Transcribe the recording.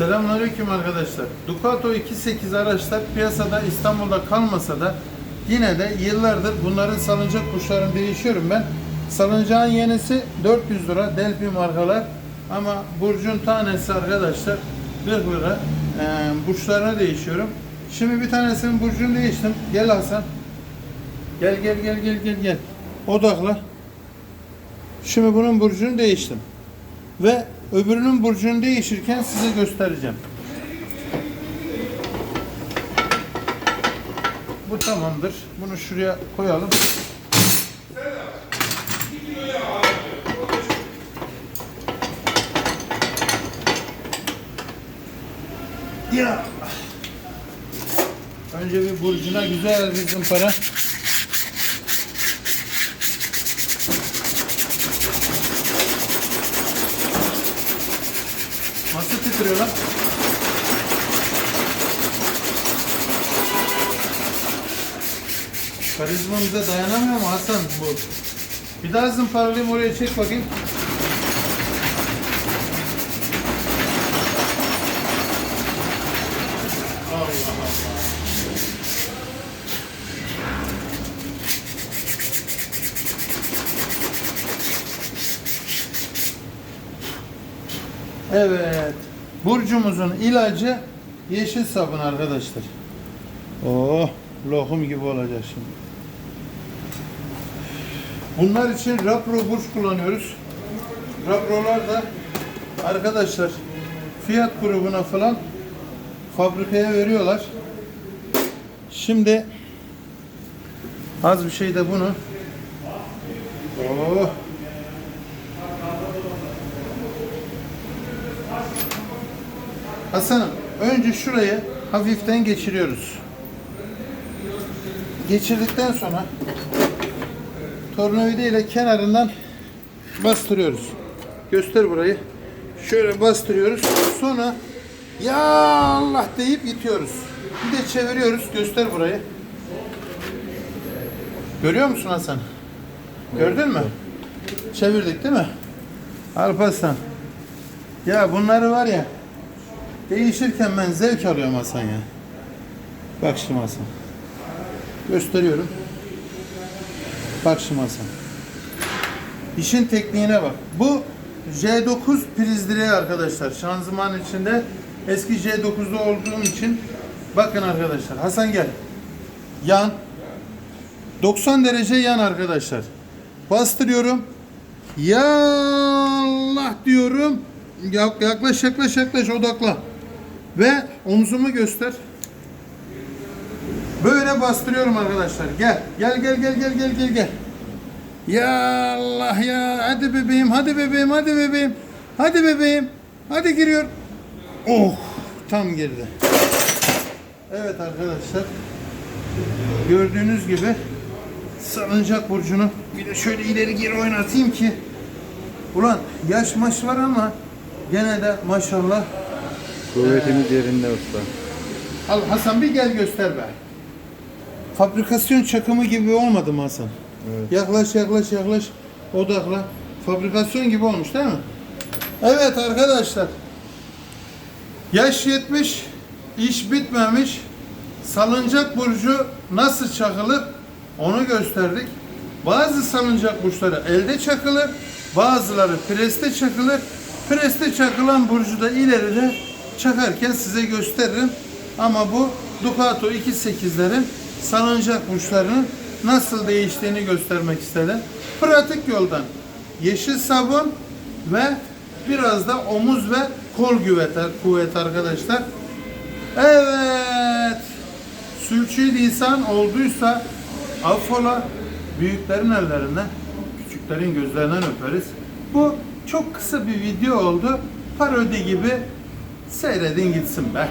Selamünaleyküm arkadaşlar. Ducato 2.8 araçlar piyasada İstanbul'da kalmasa da yine de yıllardır bunların salıncak kuşlarını değişiyorum ben. Salıncağın yenisi 400 lira Delphi markalar ama burcun tanesi arkadaşlar 40 lira ee, burçlarına değişiyorum. Şimdi bir tanesinin burcunu değiştim. Gel Hasan. Gel gel gel gel gel gel. Odakla. Şimdi bunun burcunu değiştim. Ve öbürünün burcunu değişirken size göstereceğim. Bu tamamdır. Bunu şuraya koyalım. Ya. Önce bir burcuna güzel bir zımpara. Nasıl titriyor lan? Karizmamıza dayanamıyor mu Hasan bu? Bir daha zımparalayayım oraya çek bakayım. Evet. Burcumuzun ilacı yeşil sabun arkadaşlar. Oh, lokum gibi olacak şimdi. Bunlar için Rapro burç kullanıyoruz. Raprolar da arkadaşlar fiyat grubuna falan fabrikaya veriyorlar. Şimdi az bir şey de bunu Oh, Hasan'ım önce şurayı hafiften geçiriyoruz. Geçirdikten sonra tornavida ile kenarından bastırıyoruz. Göster burayı. Şöyle bastırıyoruz. Sonra ya Allah deyip itiyoruz. Bir de çeviriyoruz. Göster burayı. Görüyor musun Hasan? Gördün mü? Çevirdik değil mi? Alparslan. Ya bunları var ya Değişirken ben zevk alıyorum Hasan ya. Bak şimdi Hasan. Gösteriyorum. Bak şimdi Hasan. İşin tekniğine bak. Bu J9 priz direği arkadaşlar. Şanzıman içinde eski J9'da olduğum için bakın arkadaşlar. Hasan gel. Yan. 90 derece yan arkadaşlar. Bastırıyorum. Ya Allah diyorum. Yak- Yaklaş yaklaş yaklaş odakla. Ve omzumu göster. Böyle bastırıyorum arkadaşlar. Gel. Gel gel gel gel gel gel gel. Ya Allah ya. Hadi bebeğim, hadi bebeğim, hadi bebeğim. Hadi bebeğim. Hadi giriyor. Oh, tam girdi. Evet arkadaşlar. Gördüğünüz gibi salıncak burcunu bir de şöyle ileri geri oynatayım ki ulan yaş maş var ama gene de maşallah Kuvvetimiz yerinde usta. Al Hasan bir gel göster be. Fabrikasyon çakımı gibi olmadı mı Hasan? Evet. Yaklaş yaklaş yaklaş odakla. Fabrikasyon gibi olmuş değil mi? Evet arkadaşlar. Yaş 70, iş bitmemiş. Salıncak burcu nasıl çakılır onu gösterdik. Bazı salıncak burçları elde çakılır, bazıları preste çakılır. Preste çakılan burcu da ileride çakarken size gösteririm. Ama bu Ducato 2.8'lerin salıncak burçlarının nasıl değiştiğini göstermek istedim. Pratik yoldan yeşil sabun ve biraz da omuz ve kol güveti, kuvvet arkadaşlar. Evet. Sülçü lisan olduysa affola büyüklerin ellerinden, küçüklerin gözlerinden öperiz. Bu çok kısa bir video oldu. Parodi gibi seyredin gitsin be.